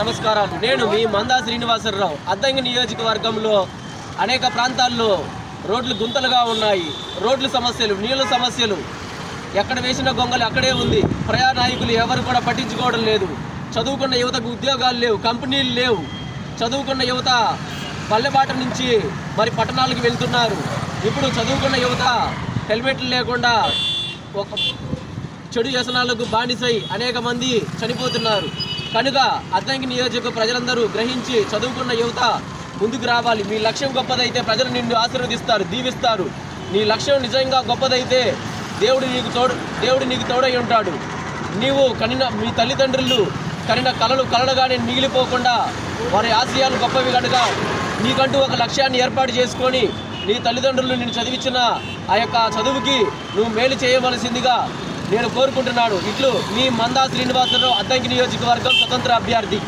నమస్కారం నేను మీ మందా శ్రీనివాసరావు. అద్దంగి నియోజకవర్గంలో అనేక ప్రాంతాల్లో రోడ్లు గుంతలుగా ఉన్నాయి. రోడ్ల సమస్యలు నీళ్ళ సమస్యలు. ఎక్కడ వేసిన గొంగలు అక్కడే ఉంది. ప్రయాణాయకులు ఎవరు కూడా పట్టించుకోవడం లేదు. చదువుకున్న యువతకు ఉద్యోగాలు లేవు కంపెనీలు లేవు. చదువుకున్న యువత పల్లెబాట నుంచి మరి పట్టణాలకు వెళ్తున్నారు. ఇప్పుడు చదువుకున్న యువత హెల్మెట్లు లేకుండా ఒక చెడు వ్యసనాలకు బానిసై అనేక మంది చనిపోతున్నారు. కనుక అద్దంకి నియోజక ప్రజలందరూ గ్రహించి చదువుకున్న యువత ముందుకు రావాలి. మీ లక్ష్యం గొప్పదైతే ప్రజలు నిన్ను ఆశీర్వదిస్తారు దీవిస్తారు. నీ లక్ష్యం నిజంగా గొప్పదైతే దేవుడు నీకు తోడు దేవుడు నీకు తోడై ఉంటాడు. నీవు కనిన మీ తల్లిదండ్రులు కనిన కలలు కలలుగానే మిగిలిపోకుండా వారి ఆశయాలు గొప్పవి కనుక నీకంటూ ఒక లక్ష్యాన్ని ఏర్పాటు చేసుకొని నీ తల్లిదండ్రులు నేను చదివించిన ఆ యొక్క చదువుకి నువ్వు మేలు చేయవలసిందిగా నేను కోరుకుంటున్నాను. ఇట్లు మీ మందా శ్రీనివాసరావు అద్దంకి నియోజకవర్గం స్వతంత్ర అభ్యర్థి.